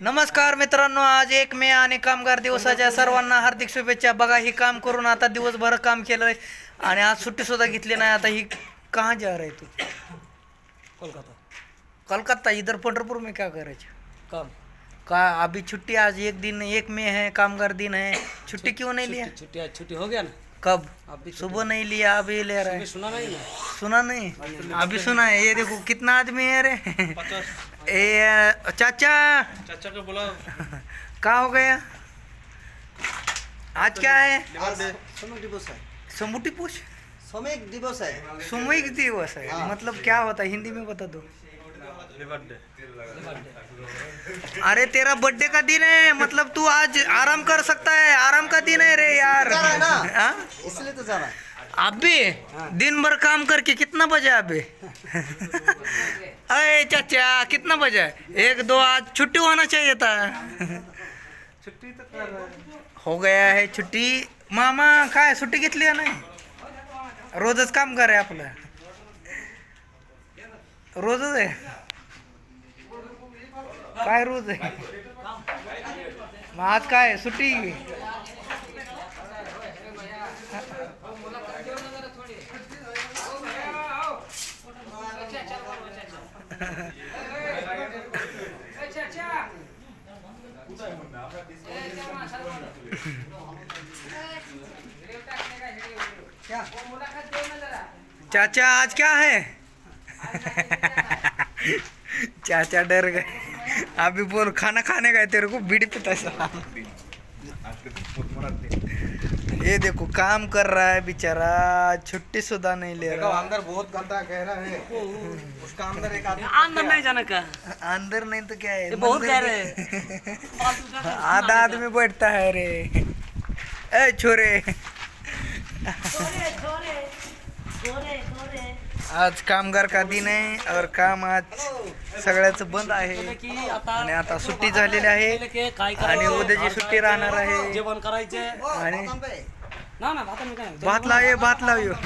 नमस्कार मित्रांनो आज एक मे आणि कामगार दिवसाच्या सर्वांना हार्दिक शुभेच्छा. बघा ही काम करून आता दिवसभर काम केलंय आणि आज सुट्टी सुद्धा घेतली नाही. आता ही कहाँ जा रहे तू? कोलकाता. कोलकाता इधर पंढरपुर में क्या करे काम. का अभी छुट्टी आज एक दिन एक मे है कामगार दिन है. छुट्टी क्यों नहीं लिया? छुट्टी आज छुट्टी हो गया ना? कब? अभी सुबह नहीं लिया अभी ले रहा है। सुना नहीं सुना नहीं? अभी सुना है ये देखो कितना आदमी है रे। ए चाचा। चाचा को बोला क्या हो गया? आज क्या है? है। समुटी पूछ श्रमिक दिवस? है। सामूहिक दिवस है? मतलब क्या होता है? हिंदी में बता दो। अरे तेरा बर्थडे का दिन है। मतलब तू आज आराम कर सकता है। आराम का दिन है रे यार। है? हाँ? इसलिए तो जा रहा है। अभी दिन भर काम करके कितना बजे अभी अरे चाचा कितना बजा? एक दो आज छुट्टी होना चाहिए था। छुट्टी तो है। गया है छुट्टी। मामा काय सुट्टी घेतली नाही? रोजच काम कर आपलं. रोजच आहे? काय रोज आहे? मग आज काय? सुट्टी? चाचा, आज क्या है? चाचा डर गए। अभी बोल, खाना खाने गए तेरे को, बीड़ी पिता ये देखो काम कर रहा है बेचारा छुट्टी सुधा नहीं ले देखो रहा। अंदर बहुत गंदा गहरा है। उसका अंदर एक आदमी अंदर नहीं जाने का। अंदर नहीं तो क्या है? बहुत गहरे में- आधा आदमी बैठता है रे। ए छोरे। आज कामगार का दिन आहे और काम आज सगळ्याचं बंद आहे. की आता आणि आता सुट्टी झालेली आहे आणि उद्याची सुट्टी राहणार आहे. जेवण करायचे आणि- ના ના વાત લાવ્યો વાત લાવ્યો